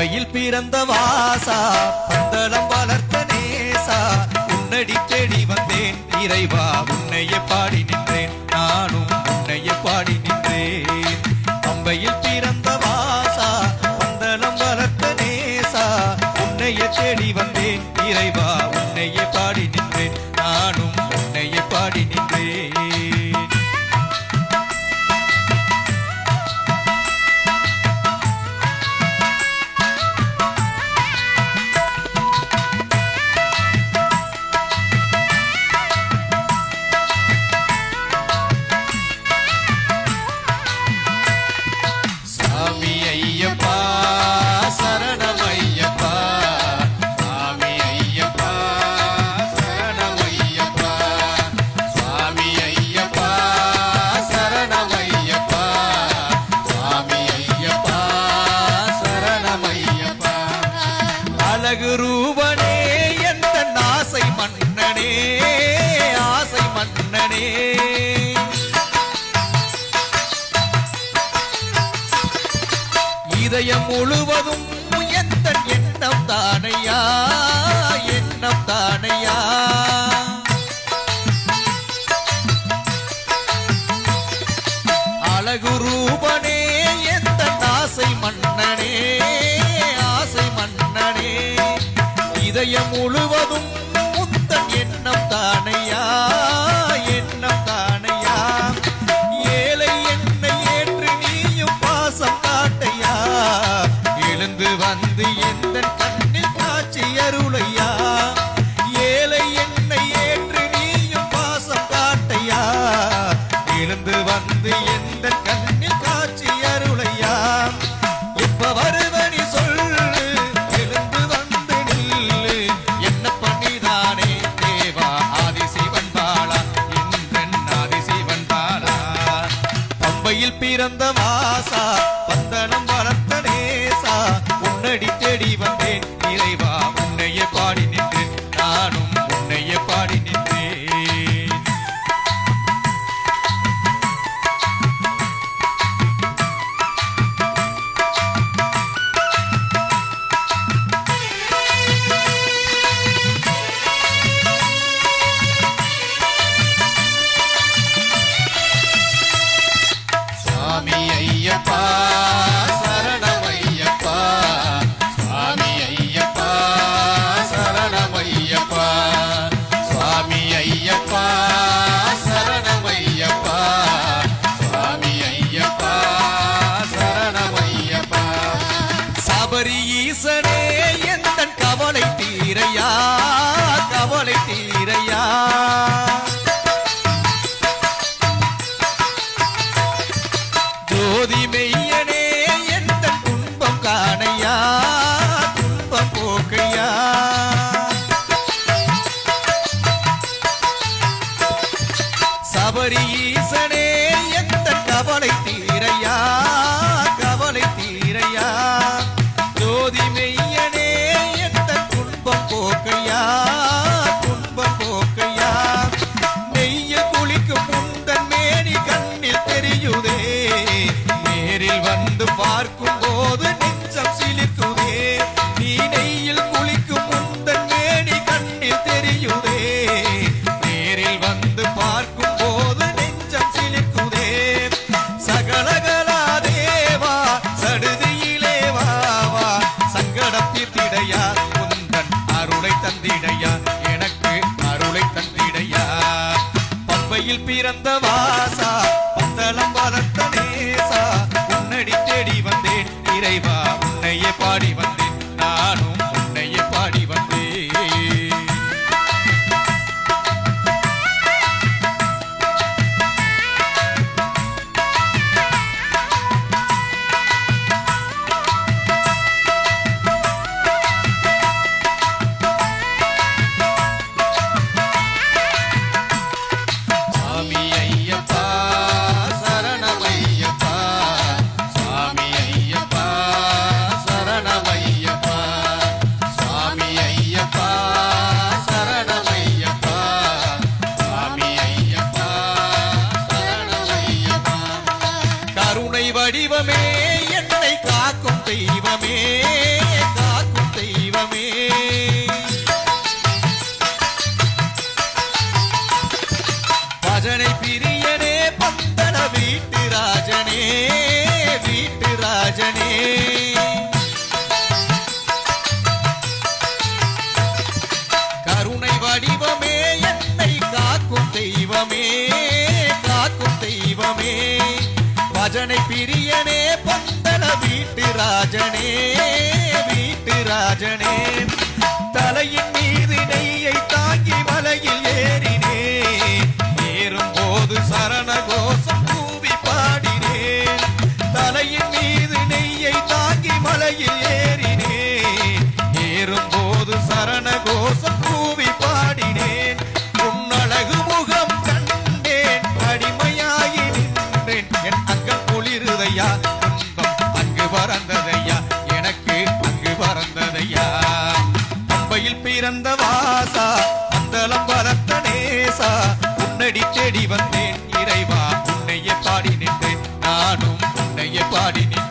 உண்மையில் பிறந்த வாசா பந்தளம் வளர்த்த நேசா. உன்னடி தேடி வந்தேன் இறைவா உன்னையே பாடி நின்றேன். நானும் உன்னையே பாடி நின்றேன். அம்பையில் பிறந்த வாசா பந்தளம் வளர்த்த நேசா. உன்னையே தேடி வந்தேன் இறைவா இதயம் முழுவதும் உயர்ந்தன் எண்ணம் தானையா எண்ணம் தானையா. அழகு ரூபனே எந்த ஆசை மன்னனே ஆசை மன்னனே. இதயம் முழுவதும் முத்தன் எண்ணம் தானையா. வந்து என் வாசா பந்தனம் வளர்த்த நேசா. உன்னடி தேடி வந்தேன் இறைவா உன்னையே பாடி வளைத்தீ மண்ணில் பிறந்த வாசா. ராஜனே வீட்டு ராஜனே. கருணை வடிவமே என்னை காக்கும் தெய்வமே காக்கும் தெய்வமே. பஜனை பிரியனே பந்தல வீட்டு ராஜனே வீட்டு ராஜனே. பறந்ததையா துன்பம் அங்கு பறந்ததையா? எனக்கு அங்கு பறந்ததையா? மும்பையில் பிறந்த வாசா மந்தலம் பலத்த நேசா. உன்னடி தேடி வந்தேன் இறைவா உன்னைய பாடி நின்றேன். நானும் உன்னைய பாடி நின்றேன்.